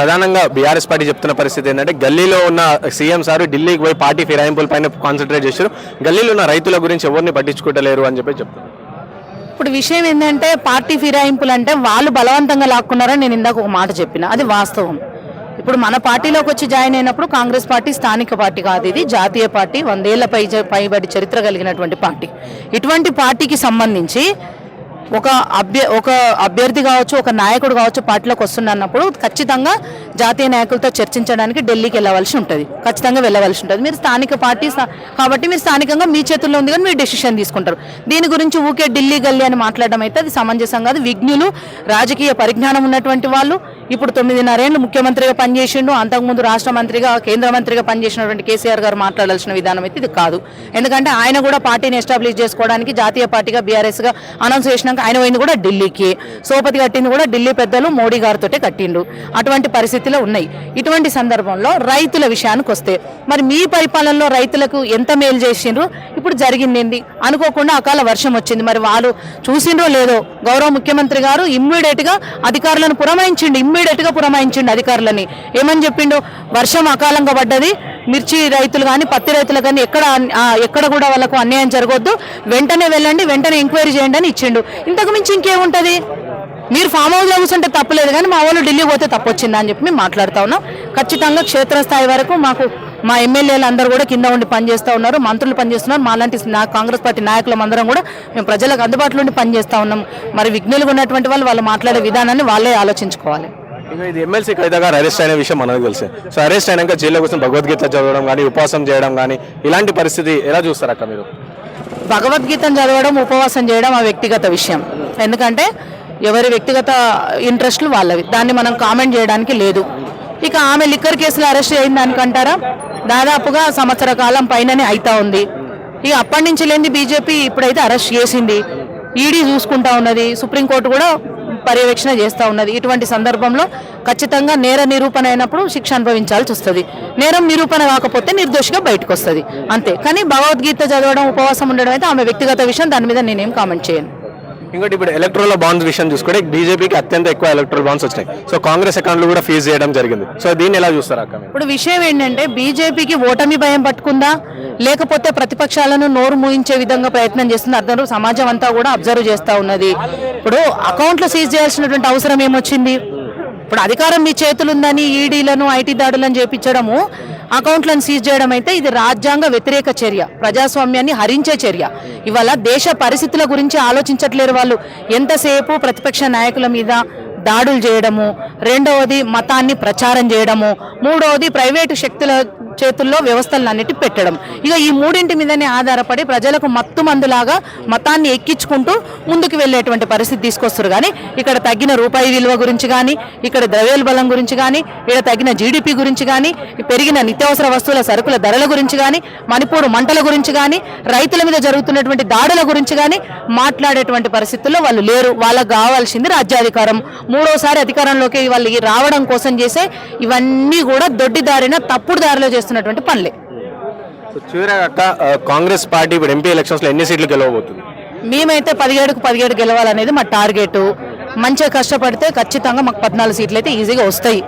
ప్రధానంగా BRS party చెప్తున్న పరిస్థితి ఏంటంటే గల్లీలో ఉన్న సీఎం సార్ ఢిల్లీకి పోయి పార్టీ ఫిరాయింపుల పైన కాన్సన్ట్రేట్ చేశారు. గల్లీలో ఉన్న రైతుల గురించి ఎవరిని పట్టించుకుంటలేరు అని చెప్పి చెప్తున్నారు. ఇప్పుడు విషయం ఏంటంటే పార్టీ ఫిరాయింపులు అంటే వాళ్ళు బలవంతంగా లాక్కున్నారని నేను ఇందాక ఒక మాట చెప్పిన. అది వాస్తవం. ఇప్పుడు మన పార్టీలోకి వచ్చి జాయిన్ అయినప్పుడు కాంగ్రెస్ పార్టీ స్థానిక పార్టీ కాదు ఇది. జాతీయ పార్టీ వందేళ్ళ పై పైబడి చరిత్ర కలిగినటువంటి పార్టీ. ఇటువంటి పార్టీకి సంబంధించి ఒక అభ్య ఒక అభ్యర్థి కావచ్చు ఒక నాయకుడు కావచ్చు పార్టీలోకి వస్తున్నప్పుడు ఖచ్చితంగా జాతీయ నాయకులతో చర్చించడానికి ఢిల్లీకి వెళ్ళవలసి ఉంటుంది. ఖచ్చితంగా వెళ్ళవలసి ఉంటుంది. మీరు స్థానిక పార్టీ కాబట్టి మీరు స్థానికంగా మీ చేతుల్లో ఉంది కానీ మీరు డెసిషన్ తీసుకుంటారు. దీని గురించి ఊకే ఢిల్లీ గల్లీ అని మాట్లాడడం అయితే అది సమంజసం కాదు. విజ్ఞులు రాజకీయ పరిజ్ఞానం ఉన్నటువంటి వాళ్ళు ఇప్పుడు తొమ్మిదిన్నరేళ్ళు ముఖ్యమంత్రిగా పనిచేసిండు. అంతకుముందు రాష్ట్ర మంత్రిగా కేంద్ర మంత్రిగా పనిచేసినటువంటి కేసీఆర్ గారు మాట్లాడాల్సిన విధానం అయితే ఇది కాదు. ఎందుకంటే ఆయన కూడా పార్టీని ఎస్టాబ్లిష్ చేసుకోవడానికి జాతీయ పార్టీగా బీఆర్ఎస్గా అనౌన్స్ చేసినాక ఆయన పోయింది కూడా ఢిల్లీకి. సోపతి కట్టింది కూడా ఢిల్లీ పెద్దలు మోడీ గారితో కట్టిండు. అటువంటి పరిస్థితిలో ఉన్నాయి. ఇటువంటి సందర్భంలో రైతుల విషయానికి వస్తే మరి మీ పరిపాలనలో రైతులకు ఎంత మేలు చేసిండ్రు? ఇప్పుడు జరిగింది అనుకోకుండా అకాల వర్షం వచ్చింది. మరి వాళ్ళు చూసిండ్రో లేదో? గౌరవ ముఖ్యమంత్రి గారు ఇమ్మీడియట్గా అధికారులను పురమాయించిండు. ఇమ్మీడియట్ ఇమ్మీడియట్గా పురమాయించిండు అధికారులని. ఏమని చెప్పిండు? వర్షం అకాలంగా పడ్డది. మిర్చి రైతులు కానీ పత్తి రైతులు కానీ ఎక్కడ ఎక్కడ కూడా వాళ్ళకు అన్యాయం జరగొద్దు. వెంటనే వెళ్ళండి వెంటనే ఎంక్వైరీ చేయండి అని ఇచ్చిండు. ఇంతకు మించి ఇంకేముంటుంది? మీరు ఫామ్ హౌస్లో కూర్చుంటే తప్పలేదు కానీ మా వాళ్ళు ఢిల్లీ పోతే తప్పు అని చెప్పి మేము మాట్లాడుతా ఉన్నాం. ఖచ్చితంగా క్షేత్రస్థాయి వరకు మాకు మా ఎమ్మెల్యేలు అందరూ కూడా కింద ఉండి పనిచేస్తూ ఉన్నారు. మంత్రులు పనిచేస్తున్నారు. మాలాంటి కాంగ్రెస్ పార్టీ నాయకులం అందరం కూడా మేము ప్రజలకు అందుబాటులో ఉండి పనిచేస్తూ ఉన్నాం. మరి విఘ్నులుగా ఉన్నటువంటి వాళ్ళు వాళ్ళు మాట్లాడే విధానాన్ని వాళ్ళే ఆలోచించుకోవాలి. ఇంకా ఇది ఎమ్మెల్సీ కవిత గారు అరెస్ట్ అయిన విషయం మనకు తెలుసు. సో అరెస్ట్ అయినాక జైల్లో కోసం భగవద్గీత చదవడం కానీ ఉపవాసం చేయడం కానీ ఇలాంటి పరిస్థితి ఎలా చూస్తారు అక్క మీరు? భగవద్గీతను చదవడం ఉపవాసం చేయడం ఆ వ్యక్తిగత విషయం. ఎందుకంటే ఎవరి వ్యక్తిగత ఇంట్రెస్ట్లు వాళ్ళవి. దాన్ని మనం కామెంట్ చేయడానికి లేదు. ఇక ఆమె లిక్కర్ కేసులో అరెస్ట్ అయిన దానికంటారా? దాదాపుగా సంవత్సర కాలం పైననే అవుతా ఉంది. ఇక అప్పటి నుంచి లేని బీజేపీ ఇప్పుడైతే అరెస్ట్ చేసింది. ఈడీ చూసుకుంటా ఉన్నది. సుప్రీంకోర్టు కూడా పర్యవేక్షణ చేస్తూ ఉన్నది. ఇటువంటి సందర్భంలో ఖచ్చితంగా నేర నిరూపణ అయినప్పుడు శిక్ష అనుభవించాల్సి వస్తుంది. నేరం నిరూపణ కాకపోతే నిర్దోషిగా బయటకు వస్తుంది. అంతే. కానీ భగవద్గీత చదవడం ఉపవాసం ఉండడం అయితే ఆమె వ్యక్తిగత విషయం. దాని మీద నేనేం కామెంట్ చేయను. ఇంకోటి ఇప్పుడు ఎలక్ట్రల్ బాండ్స్ విషయం చూసుకుంటే బీజేపీకి అత్యంత ఎక్కువ ఎలక్ట్రల్ బాండ్స్ వచ్చినాయి. సో కాంగ్రెస్ అకౌంట్లు కూడా ఫీజు చేయడం జరిగింది. సో దీన్ని ఎలా చూస్తారు అక్క ఇప్పుడు విషయం ఏంటంటే బీజేపీకి ఓటమి భయం పట్టుకుందా? లేకపోతే ప్రతిపక్షాలను నోరు మూయించే విధంగా ప్రయత్నం చేస్తుంది? అర్థం సమాజం అంతా కూడా అబ్జర్వ్ చేస్తూ ఉన్నది. ఇప్పుడు అకౌంట్లు సీజ్ చేయాల్సినటువంటి అవసరం ఏమొచ్చింది? ఇప్పుడు అధికారం మీ చేతులు ఉందని ఈడీలను ఐటీ దాడులను చేపించడము అకౌంట్లను సీజ్ చేయడం అయితే ఇది రాజ్యాంగ వ్యతిరేక చర్య ప్రజాస్వామ్యాన్ని హరించే చర్య. ఇవాళ దేశ పరిస్థితుల గురించి ఆలోచించట్లేరు వాళ్ళు. ఎంతసేపు ప్రతిపక్ష నాయకుల మీద దాడులు చేయడము రెండవది మతాన్ని ప్రచారం చేయడము మూడవది ప్రైవేటు శక్తుల చేతుల్లో వ్యవస్థలన్నిటి పెట్టడం. ఇక ఈ మూడింటి మీదనే ఆధారపడి ప్రజలకు మత్తు మందులాగా మతాన్ని ఎక్కించుకుంటూ ముందుకు వెళ్ళేటువంటి పరిస్థితి తీసుకొస్తారు. కానీ ఇక్కడ తగ్గిన రూపాయి విలువ గురించి కానీ ఇక్కడ ద్రవ్యోల్బలం గురించి కానీ ఇక్కడ తగ్గిన జీడిపి గురించి కానీ పెరిగిన నిత్యావసర వస్తువుల సరుకుల ధరల గురించి కానీ మణిపూర్ మంటల గురించి కానీ రైతుల మీద జరుగుతున్నటువంటి దాడుల గురించి కానీ మాట్లాడేటువంటి పరిస్థితుల్లో వాళ్ళు లేరు. వాళ్ళకు కావాల్సింది రాజ్యాధికారం. మూడోసారి అధికారంలోకి వాళ్ళు రావడం కోసం చేసే ఇవన్నీ కూడా దొడ్డిదారిన తప్పుడు దారిలో చేస్తున్నటువంటి పనులే. చివరిగా కాంగ్రెస్ పార్టీ ఇప్పుడు ఎంపీ ఎలక్షన్స్లో ఎన్ని సీట్లు గెలవబోతుంది? మేమైతే పదిహేడుకు పదిహేడు గెలవాలనేది మా టార్గెట్. మంచిగా కష్టపడితే ఖచ్చితంగా మాకు పద్నాలుగు సీట్లు అయితే ఈజీగా వస్తాయి.